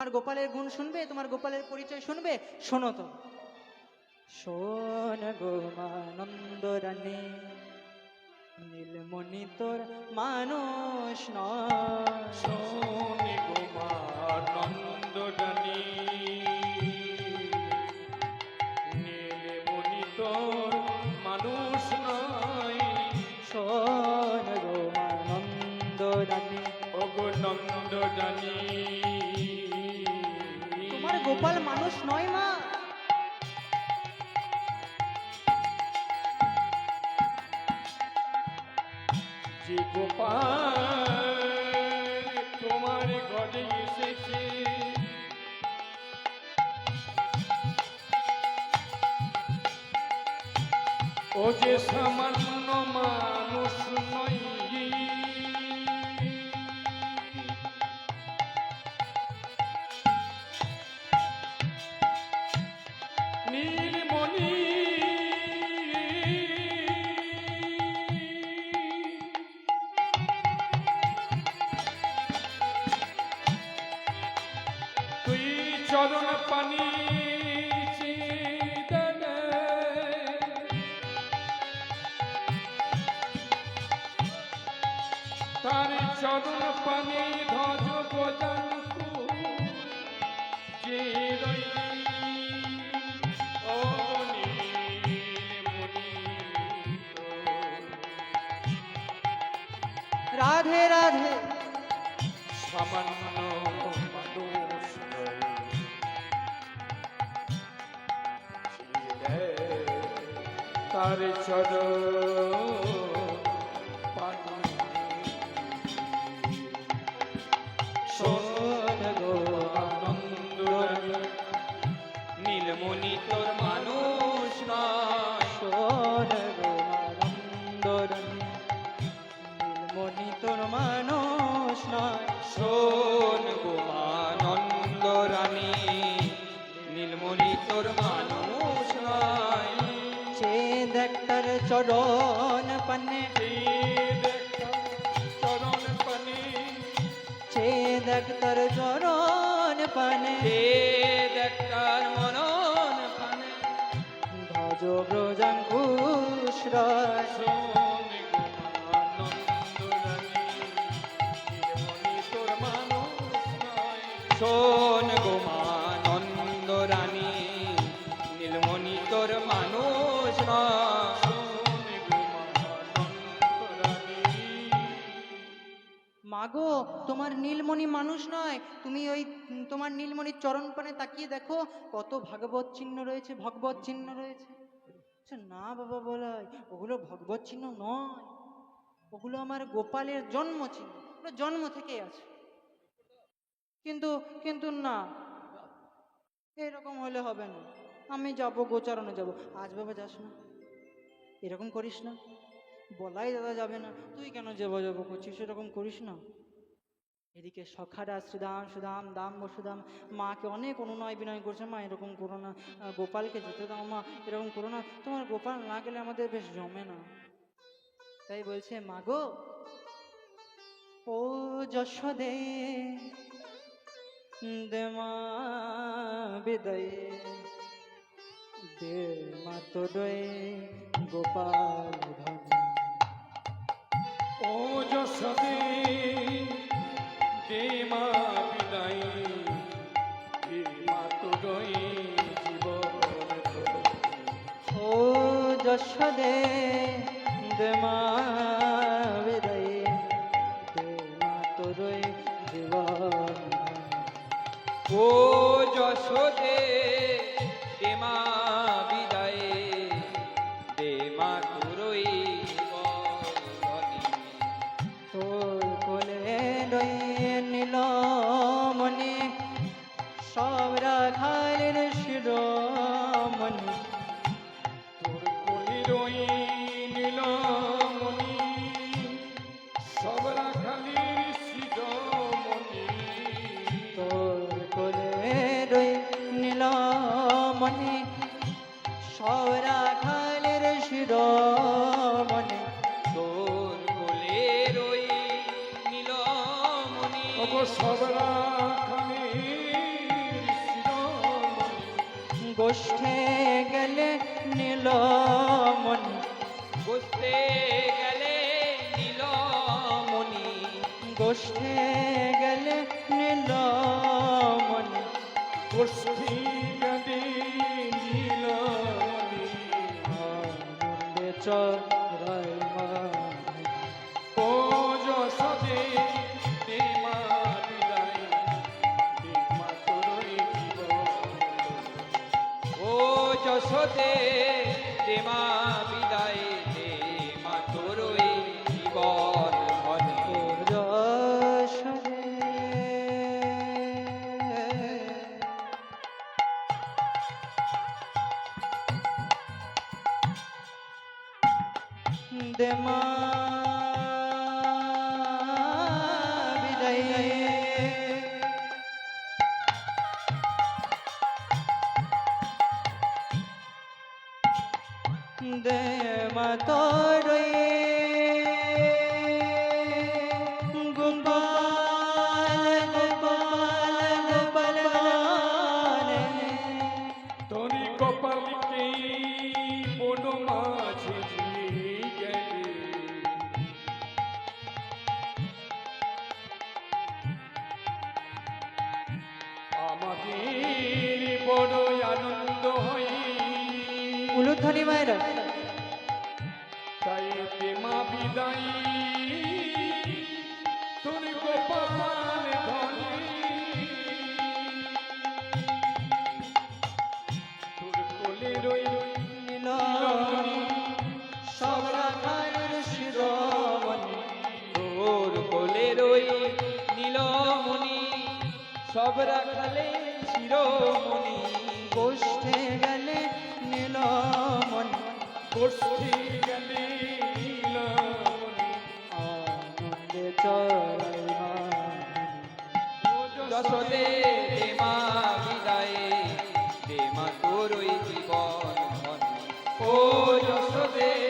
তোমার গোপালের গুণ শুনবে তোমার গোপালের পরিচয় শুনবে শোনো তো। শোন গো মানন্দ রানী নীলমণি তোর মানুষ নয়। নন্দগানী নীলমণি তোর মানুষ নয়। শোন গো মানন্দ রানী তোমার গোপাল মানুষ নয় মা। যে গোপাল তোমার ঘরে এসেছে। ও যে সামান্য চরণ পানি তার চরণ পানি ধ্বজ বজানকু যে রাধে রাধে। সামান্য তার চর দেখতার চরণ পানে চরণ পানি সে দেখতার চরণ পানে দেখার মনন পানে ভজ ব্রজাঙ্কুশ রায় শোন গোমানন্দ রানী নীলমণি তোর নয় মাগো তোমার নীলমণি মানুষ নয় তুমি ওই তোমার নীলমণির চরণ পানে তাকিয়ে দেখো কত ভাগবত চিহ্ন রয়েছে ভগবত চিহ্ন রয়েছে। আচ্ছা, না বাবা বলাই ওগুলো ভগবত চিহ্ন নয় ওগুলো আমার গোপালের জন্ম চিহ্ন ওগুলো জন্ম থেকেই আছে। কিন্তু কিন্তু না এরকম হলে হবে না। আমি যাব, গোচারণে যাব। আজ বাবা যাস না। এরকম করিস না। বলাই দাদা যাবে না। তুই কেন যাব যাব করছিস? এরকম করিস না। এদিকে সখারা সুদাম সুদাম, দাম বসুদাম, মাকে অনেক অনুনয় বিনয় করছে। মা, এরকম করো না। গোপালকে যেতে দাও, মা, এরকম করো না। তোমার গোপাল না গেলে আমাদের বেশ জমে না। তাই বলছে, মা গো, ও যশোদে, দে মা বিদয়ে। দে মা তোরে গোপাল ধন ও যশোদে দে মা বিদায় দে মা তোরই জীবন ও যশোদে দে মা বিদয়ে দে মা তোরই জীবন। ও যশোদে নীল মনি সব রাখালের শিরোমণি। তোর কলি রই কলিরই নীলমণি সব রাখালির শিরোমণি। তোর কোলে রয়ে নীল মনি সব রাখালের শিরোমণি। ওগো সবরা গোষ্ঠে গেলে নীলমণি গোষ্ঠে গেলে নীলমণি গোষ্ঠে গেলে নীলমণি গোষ্ঠী গেলে নীলমণি চল যশোদে দে মা বিদায় দে মা তোরই জীবন দে দে মা তোরে কপালকে বন মাঝে আমাদের বড় আনন্দ হয়। উলুধ্বনি মায়েরা। বিদায়। তোর গোপাল ধনে। তোর কোলে রই নীলমণি সব রাখালের শিরোমণি। তোর কোলে রই নীলমণি সব রাখালে শিরোমণি। গোষ্ঠে গেলে নীলমণি। গোষ্ঠী ও যশোদে